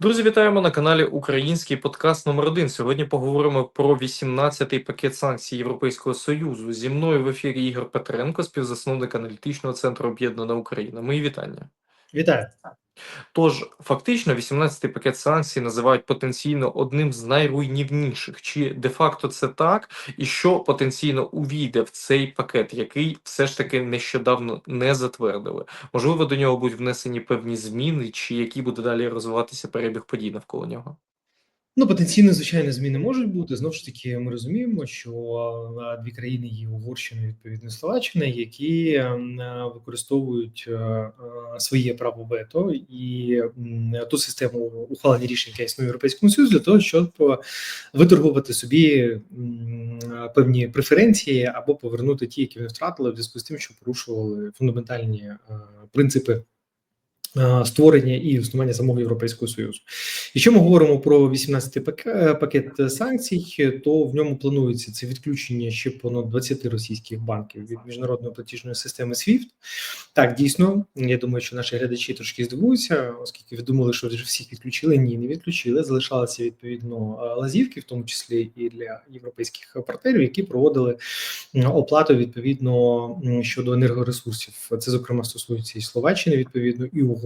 Друзі, вітаємо на каналі Український подкаст номер 1 Сьогодні поговоримо про 18-й пакет санкцій Європейського Союзу. Зі мною в ефірі Ігор Петренко, співзасновник аналітичного центру Об'єднана Україна. Мої вітання. Вітаю. Тож, фактично, 18-й пакет санкцій називають потенційно одним з найруйнівніших. Чи де-факто це так? І що потенційно увійде в цей пакет, який все ж таки нещодавно не затвердили? Можливо, до нього будуть внесені певні зміни, чи які буде далі розвиватися перебіг подій навколо нього? Ну, потенційно, звичайно, зміни можуть бути. Знову ж таки, ми розуміємо, що е, дві країни є Угорщина і відповідно Словаччина, які е, використовують е, своє право вето і ту систему ухвалення рішень, яка існує в Європейському Союзі, для того, щоб виторгувати собі певні преференції або повернути ті, які вони втратили, в зв'язку з тим, що порушували фундаментальні принципи. Е, Створення і існування самого європейського союзу. Якщо ми говоримо про 18-й пакет санкцій, то в ньому планується це відключення ще понад 20 російських банків від міжнародної платіжної системи SWIFT. Так, дійсно, я думаю, що наші глядачі трошки здивуються, оскільки ви думали, що вже всіх відключили. Ні, не відключили. Залишалися відповідно е, лазівки, в тому числі і для європейських партнерів, які проводили оплату відповідно щодо енергоресурсів. Це зокрема стосується і Словаччини, відповідно, і Угорщини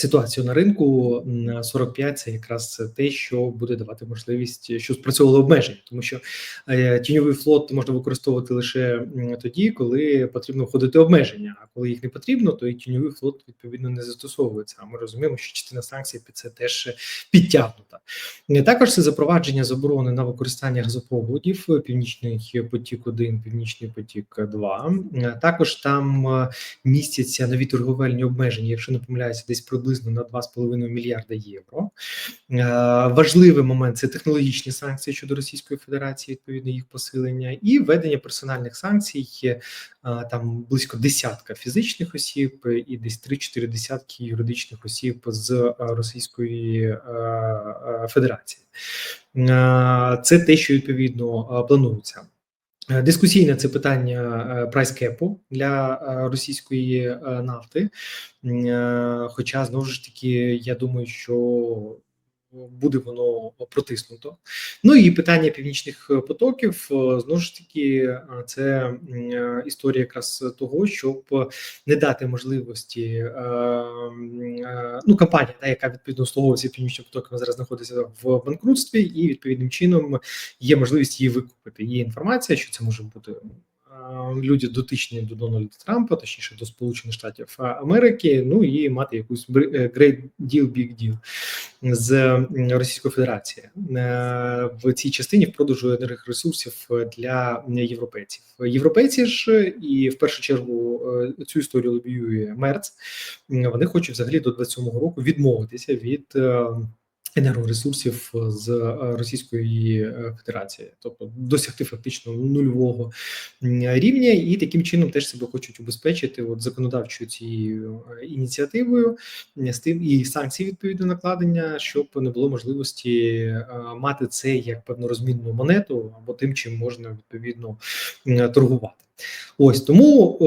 ситуацію на ринку, м, 45 – це якраз те, що буде давати можливість, що спрацьовувало обмеження, тому що е, тіньовий флот можна використовувати лише тоді, коли потрібно входити обмеження. А коли їх не потрібно, то і тіньовий флот відповідно не застосовується. А ми розуміємо, що частина санкцій під це теж підтягнута. Е, Також це запровадження заборони на використання газопроводів Північний потік 1 Північний потік 2 Е, Також там містяться нові торговельні обмеження, якщо не помиляюся, десь приблизно на 2,5 мільярда євро. Е, Важливий момент це технологічні санкції щодо Російської Федерації, відповідно їх посилення, і введення персональних санкцій. е, Там близько десятка фізичних осіб і десь 3-4 десятки юридичних осіб з е, Російської Федерації. Це те, що відповідно планується. Е, Дискусійне це питання е, прайскепу для е, російської нафти. Хоча знову ж таки, я думаю, що буде воно протиснуто. Ну і питання північних потоків е, знову ж таки, е, це е, історія якраз того, щоб не дати можливості е, е, ну компанія, та яка відповідно обслуговується північним потоком, зараз знаходиться в банкрутстві, і відповідним чином є можливість її викупити. Є інформація, що це може бути. Люди дотичні до Дональда Трампа, точніше до Сполучених Штатів Америки, ну і мати якусь е, great deal, big deal з Російської Федерації е, в цій частині в продажу енергоресурсів для європейців. Європейці ж і в першу чергу е, цю історію лобіює Мерц. Вони хочуть взагалі до 27-го року відмовитися від. Е, Енергоресурсів з е, Російської е, Федерації, тобто досягти фактично нульового рівня, і таким чином теж себе хочуть убезпечити от законодавчою цією е, ініціативою е, з тим і санкції відповідно накладення, щоб не було можливості е, мати це як певну розмінну монету або тим, чим можна відповідно торгувати. Ось тому е,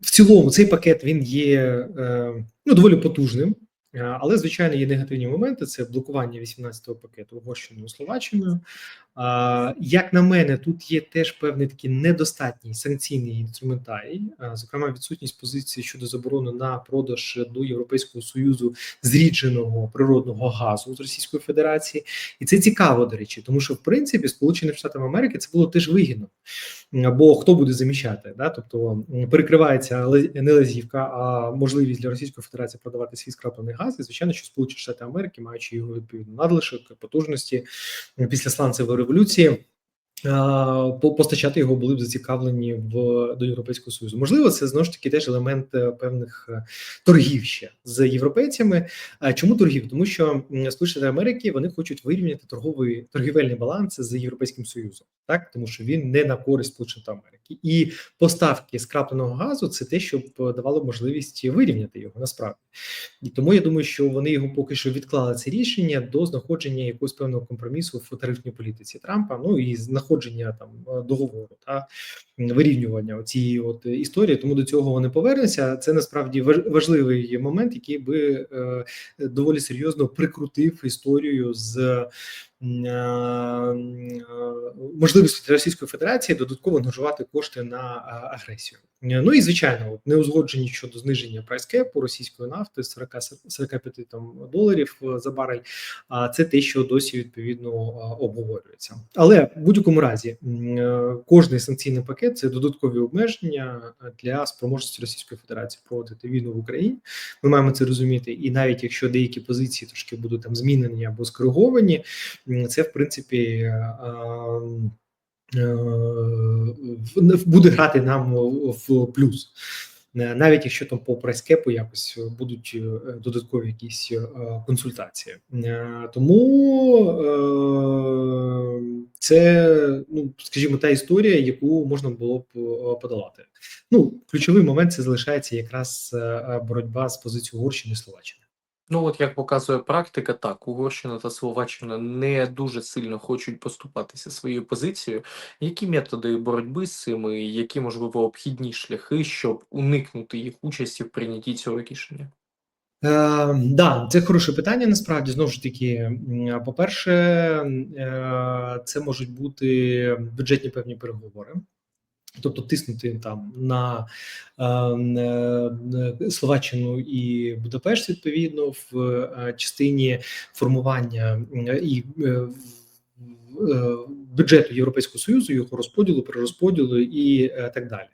в цілому цей пакет він є е, ну доволі потужним. Е, Але звичайно є негативні моменти: це блокування 18-го пакету Угорщиною Словаччиною. Як на мене, тут є теж певний такий недостатній санкційний інструментарій, зокрема, відсутність позиції щодо заборони на продаж до Європейського союзу зрідженого природного газу з Російської Федерації, і це цікаво до речі, тому що в принципі Сполученим Штатам Америки це було теж вигідно. Бо хто буде заміщати? Да? Тобто перекривається не лазівка, а можливість для Російської Федерації продавати свій скраплений газ. І звичайно, що Сполучені Штати Америки, маючи його відповідно надлишок потужності після сланцевої революції. постачати його були б зацікавлені в до Європейського Союзу. Можливо, це знову ж таки теж елемент е, певних е, торгів ще з європейцями. Чому торгів? Тому що Сполучені Америки вони хочуть вирівняти торговий торгівельний баланс з Європейським Союзом, так тому що він не на користь Сполучених Штатів Америки, і поставки скрапленого газу це те, що б давало можливість вирівняти його насправді. І тому я думаю, що вони його поки що відклали це рішення до знаходження якогось певного компромісу в тарифній політиці Трампа. Ну і знаходження там е, договору та вирівнювання цієї от історії. Тому до цього вони повернуться. Це насправді важ- важливий момент, який би е, доволі серйозно прикрутив історію з. Е, е, Можливістю для Російської Федерації додатково ангажувати кошти на агресію. Е, Ну і звичайно, неузгоджені щодо зниження прайскепу російської нафти з 40 45 там доларів за барель. А це те, що досі відповідно обговорюється. Але в будь-якому разі кожний санкційний пакет це додаткові обмеження для спроможності Російської Федерації проводити війну в Україні. Ми маємо це розуміти, і навіть якщо деякі позиції трошки будуть там змінені або скориговані, це в принципі. е, е, буде грати нам в плюс. Е, Навіть якщо там по прайскепу якось будуть додаткові якісь консультації, тому це, ну скажімо, та історія, яку можна було б подолати. Ну, ключовий момент це залишається якраз боротьба з позицією Угорщини і Словаччини. Ну, от як показує практика, так, Угорщина та Словаччина не дуже сильно хочуть поступатися своєю позицією. Які методи боротьби з цим, які, можливо, обхідні шляхи, щоб уникнути їх участі в прийнятті цього рішення? Е, да, це хороше питання. Насправді знову ж таки, по-перше, е, це можуть бути бюджетні певні переговори. Тобто тиснути там на е, е, Словаччину і Будапешт відповідно в е, частині формування е, і е, е, бюджету Європейського союзу, його розподілу, перерозподілу і е, так далі.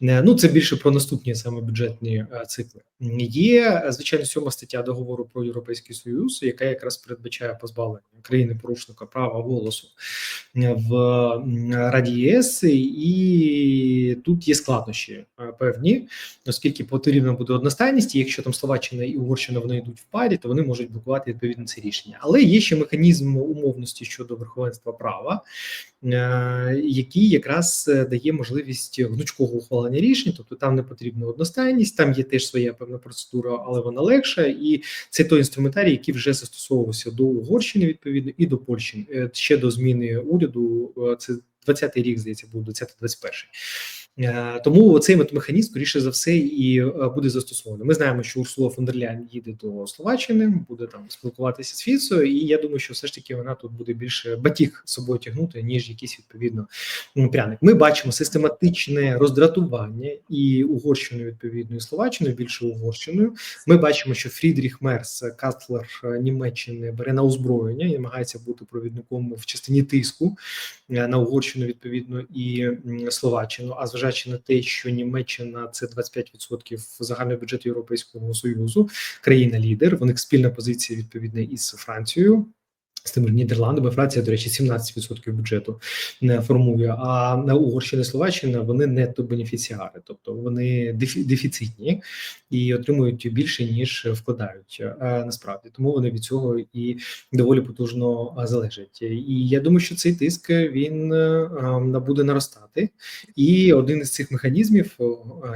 Ну це більше про наступні саме бюджетні е, цикли. Є е, звичайно сьома стаття договору про європейський союз, яка якраз передбачає позбавлення країни порушника права голосу е, в Раді ЄС, і тут є складнощі певні, оскільки потрібна буде одностайність. І якщо там Словаччина і Угорщина вони йдуть в парі, то вони можуть блокувати відповідно це рішення. Але є ще механізм умовності щодо верховенства права, який якраз дає можливість гнучкого ухвалення рішень, тобто там не потрібна одностайність, там є теж своя певна процедура, але вона легша, і це той інструментарій, який вже застосовувався до Угорщини відповідно і до Польщі Е, ще до зміни уряду. е, Це 20-й рік, здається, був 20-21. Е, Тому цей механізм, скоріше за все, і е, буде застосовано. Ми знаємо, що Урсула фон дер Ляйн їде до Словаччини, буде там спілкуватися з Фіцою, і я думаю, що все ж таки вона тут буде більше батіг з собою тягнути, ніж якийсь відповідно пряник. Ми бачимо систематичне роздратування і Угорщиною відповідно, і Словаччиною, більше Угорщиною. Ми бачимо, що Фрідріх Мерс, канцлер е, Німеччини, бере на озброєння і намагається бути провідником в частині тиску е, на Угорщину відповідно і Словаччину. А зважаючи на те, що Німеччина це 25% загального бюджету Європейського союзу, країна-лідер. В них спільна позиція відповідна із Францією. З тими ж Нідерландами, Франція, до речі, 17% бюджету не формує. А на Угорщина і Словаччина вони нетто бенефіціари, тобто вони дефі- дефіцитні і отримують більше ніж вкладають е, насправді. Тому вони від цього і доволі потужно е, залежать. І я думаю, що цей тиск він е, е, буде наростати. І один із цих механізмів,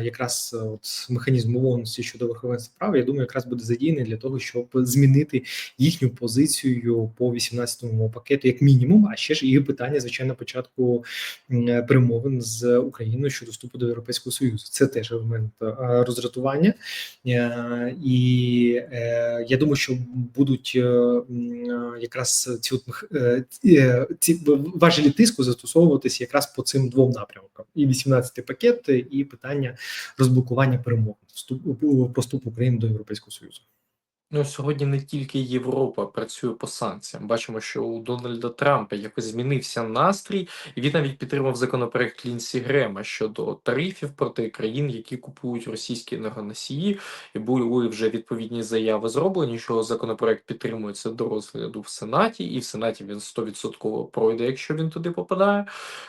якраз от механізм умовності щодо верховенства права, я думаю, якраз буде задіяний для того, щоб змінити їхню позицію по 18-му пакету, як мінімум. А ще ж і питання, звичайно, початку перемовин з Україною щодо вступу до Європейського союзу. Це теж елемент е, роздратування, Е, і е, я думаю, що будуть якраз ці ці, важелі тиску застосовуватися якраз по цим двом напрямкам: і 18-й пакет, і питання розблокування перемовин вступу про вступ України до Європейського союзу. Ну, сьогодні не тільки Європа працює по санкціям. Бачимо, що у Дональда Трампа якось змінився настрій, і він навіть підтримав законопроект Лінсі Грема щодо тарифів проти країн, які купують російські енергоносії. І були вже відповідні заяви зроблені, що законопроект підтримується до розгляду в Сенаті, і в Сенаті він 100% пройде, якщо він туди попадає.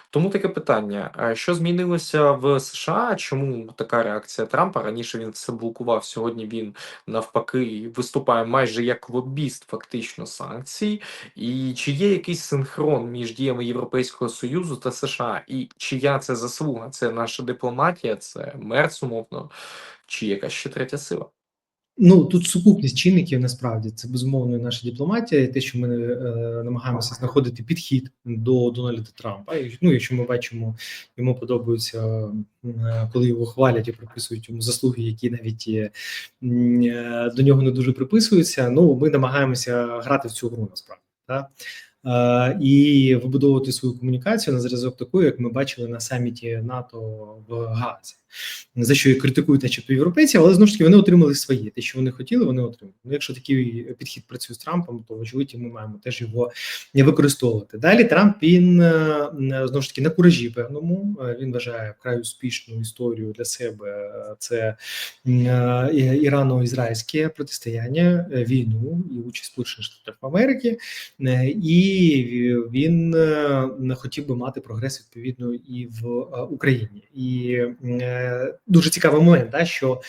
Тому таке питання: що змінилося в США? Чому така реакція Трампа? Раніше він все блокував. Сьогодні він навпаки виступає майже як лобіст фактично санкцій. І чи є якийсь синхрон між діями Європейського Союзу та США? І чия це заслуга? Це наша дипломатія, це Мерц, умовно, чи якась ще третя сила? Ну тут сукупність чинників насправді це безумовно і наша дипломатія, і те, що ми е, намагаємося знаходити підхід до Дональда Трампа. І, ну, якщо ми бачимо, йому подобається, е, коли його хвалять і приписують йому заслуги, які навіть е, до нього не дуже приписуються. Ну ми намагаємося грати в цю гру насправді. Так? Е, і вибудовувати свою комунікацію на зразок такої, як ми бачили на саміті НАТО в Гаазі, за що і критикують, начебто європейці, але знову ж таки вони отримали своє. Те, що вони хотіли, вони отримали. Ну, якщо такий підхід працює з Трампом, то вочевидь ми маємо теж його не використовувати. Далі Трамп він е, знову ж таки на куражі певному. Е, Він вважає вкрай успішну історію для себе. Це ірано-ізраїльське протистояння, війну і участь Сполучених Штатів Америки. Е, І він е, хотів би мати прогрес відповідно і в е, Україні. І е, дуже цікавий момент, да, що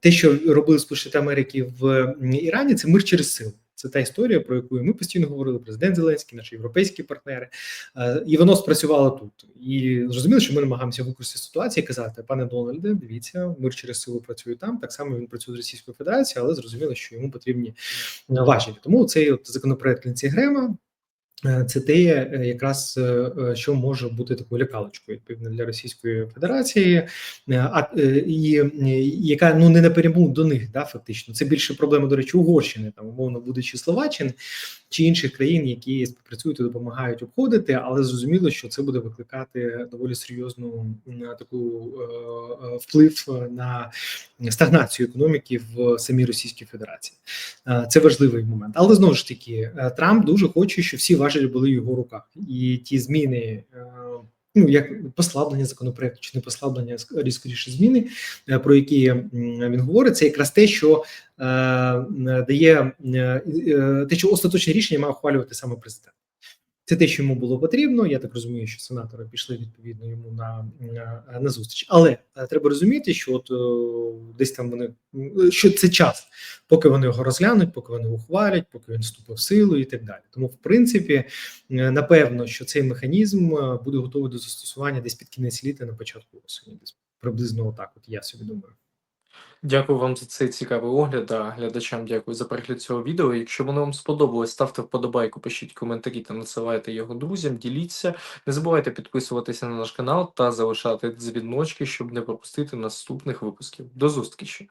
те, що робили Сполучені Америки в Ірані, це мир через силу. Це та історія, про яку ми постійно говорили. Президент Зеленський, наші європейські партнери, і воно спрацювало тут. І зрозуміло, що ми намагаємося використати ситуацію казати, пане Дональде, дивіться, мир через силу працює там. Так само він працює з Російською Федерацією, але зрозуміло, що йому потрібні важелі. Тому цей от законопроект Лінці Грема. Е, Це те, е, якраз е, що може бути такою лякалочкою відповідно для Російської Федерації, а і, і яка ну не напряму до них, да, фактично. Це більше проблема, до речі, Угорщини, там умовно будучи Словаччини чи інших країн, які співпрацюють і допомагають обходити, але зрозуміло, що це буде викликати доволі серйозну таку е, е, вплив на стагнацію економіки в самій Російській Федерації. Е, Це важливий момент. Але знову ж таки, Трамп дуже хоче, щоб всі важелі були в його руках, і ті зміни. Ну, як послаблення законопроекту чи не послаблення, скоріше зміни, е, про які він говорить, це якраз те, що е, дає е, те, що остаточне рішення має ухвалювати саме президент. Це те, що йому було потрібно. Я так розумію, що сенатори пішли відповідно йому на, на, на зустріч. Але е, треба розуміти, що от е, десь там вони що це час, поки вони його розглянуть, поки вони ухвалять, поки він вступив в силу і так далі. Тому, в принципі, е, напевно, що цей механізм буде готовий до застосування десь під кінець літа на початку осені, десь приблизно отак. От я собі думаю. Дякую вам за цей цікавий огляд. А глядачам дякую за перегляд цього відео. Якщо воно вам сподобалось, ставте вподобайку, пишіть коментарі та надсилайте його друзям, діліться. Не забувайте підписуватися на наш канал та залишати дзвіночки, щоб не пропустити наступних випусків. До зустрічі!